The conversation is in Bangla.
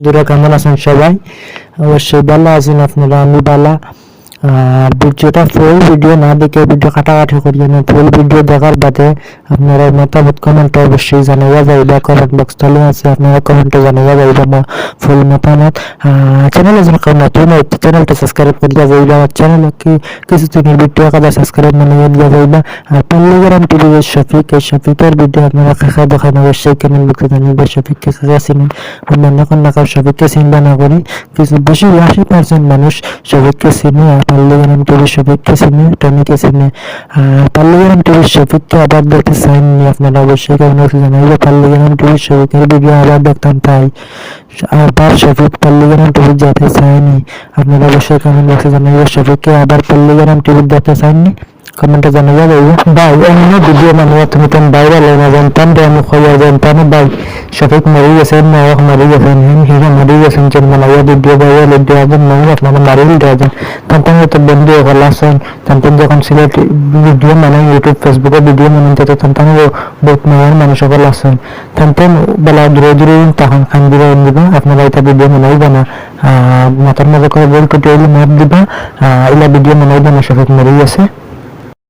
বন্ধুরা কেমন আছেন সবাই। অবশ্যই ভালো আছেন আপনারা আমি ভালো ভিডিওটা ফুল ভিডিও না দেখে ভিডিও কাটাকাটি করিয়ে না ফুল ভিডিও দেখার বাদে আপনারা মতামত কমেন্টে অবশ্যই জানাইয়া যাইবা। কমেন্ট বক্স চালু আছে, আপনারা কমেন্টে জানাইয়া যাইবা ফুল মতামত। চ্যানেলে যখন কেউ নতুন হয় চ্যানেলটা সাবস্ক্রাইব করিয়া যাইবা। আমার চ্যানেল কি কিছু দিনের ভিডিও কাদা সাবস্ক্রাইব মানে দিয়া যাইবা। আর পাল্লিগ্রাম টিভি শফিক এই শফিকের ভিডিও আপনারা কাকা দেখান অবশ্যই কমেন্ট বক্সে জানাইবা। শফিককে কাকা চিনেন অন্যান্য কন্যাকার শফিককে চিন্তা না করি। কিছু বেশি আশি পার্সেন্ট মানুষ শফিককে চিনে, আর পাল্লিগ্রাম টিভি শফিককে চিনে টনিকে চিনে আর পাল্লিগ্রাম টিভি শফিককে আবার দেখতে চাইনি আপনারা অবশ্যই কমেন্ট বক্সে যে পাল্লিগ্রাম টিভি শফিকের ভিডিও আবার দেখতাম তাই। আবার শফিক পাল্লিগ্রাম টিভি যেতে চাইনি। আপনারা অবশ্যই কমেন্ট বক্সে যে শফিককে আবার পাল্লিগ্রাম টিভি দেখতে চাইনি। কমেন্টে জানাইয়া যাইব ভাই অন্য ভিডিও মানে তুমি তেন ভাইরাল হয়ে না জানতাম রে আমি খবর জানতাম ভাই শফিক মরি গেছেন নায়ক মরি গেছেন হিম হিরো মরি গেছেন চেন বানাইয়া ভিডিও ভাইরাল দেওয়া যান নয় আপনারা মারিল দেওয়া যান তান্তান তো বন্ধু হল আসেন তান্তান যখন সিলেট ভিডিও মানে ইউটিউব ফেসবুকে ভিডিও মানে তো তান্তান বহুত নয় মানুষ সকল আছেন তান্তান বেলা দূরে দূরে তখন খান দিবে দিবা আপনারা এটা ভিডিও মনাইবা না মাথার মাঝে করে বল কেটে মাপ দিবা ইলা ভিডিও মনাইবা না, শফিক মরি গেছে